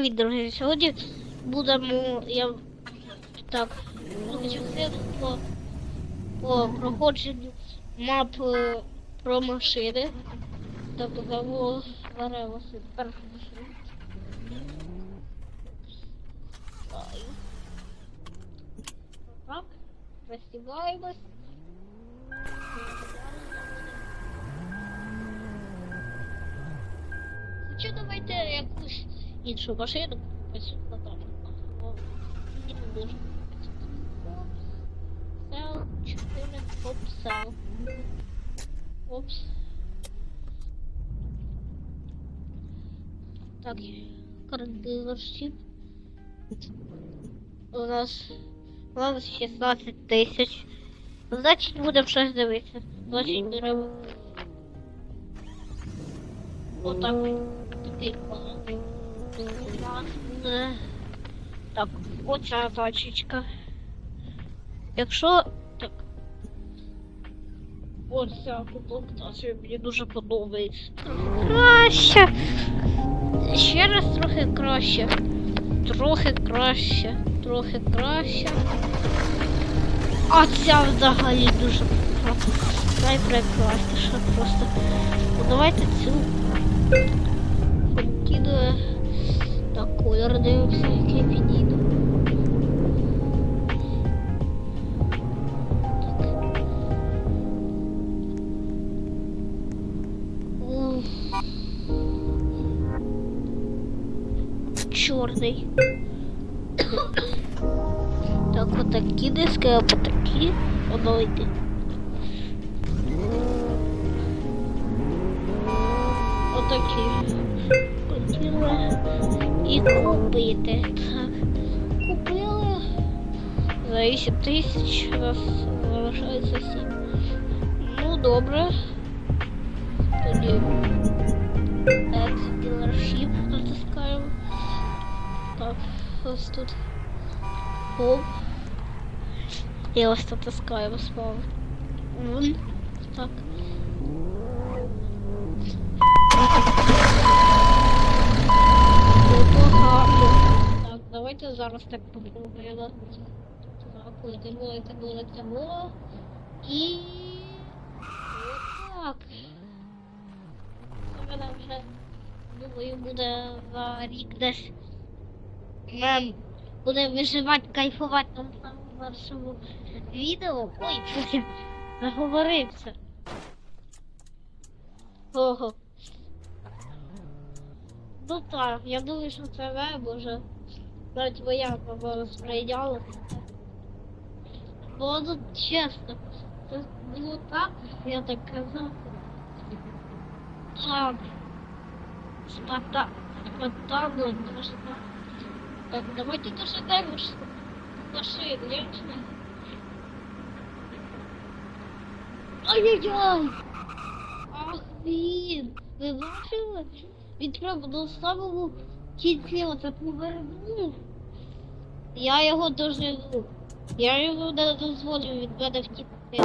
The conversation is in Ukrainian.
Привіт, друзі! Сьогодні будемо я так по, по проходженню мап е, про машини. Тобто тому варилося першу машину. Так, розсіваємось. Хоча давайте якусь іншу машину ось там. Не можу. Сел 4 попсел. Опс. Так, кардилершіп. У нас нас 16 тисяч. Значить будемо щось дивитися. Значить беремо. Отак. Такий план. Так, оця тачечка. Якщо. Так. Ось ця комплектація мені дуже подобається. Краще. Ще раз трохи краще. Трохи краще. Трохи краще. А ця взагалі дуже. Найпрекрасніша просто. Ну, давайте цю. Дивимося, який підійде. Чорний. Так, отакі диски, а такі подойти. Отакі. Хотіла і купити. Так. Купили. За 8 тисяч у нас залишається 7. Ну, добре. Тоді Exit Dealership натискаємо. Так, ось тут. Хоп. І ось натискаємо справа. Вон. Так. Так, давайте зараз так попробуємо. Так, летимо, летимо, летимо. І... Отак. Це мене вже, думаю, буде за рік десь. Нам буде виживати, кайфувати на самому першому відео. Ой, потім заговорився. Ого. Ну так, я думаю, що це веб. Навіть моя мама сприйняла. Бо ну чесно, це було так, я так казав. Так. Спата... Спартану, просто. Так, давайте дожидаємо машин, ясно? Ай-яй-яй! Ах, він! Ви бачили? Він прямо до самого кінця оце повернув. Я його доживу. Я його не дозволю від мене втікти.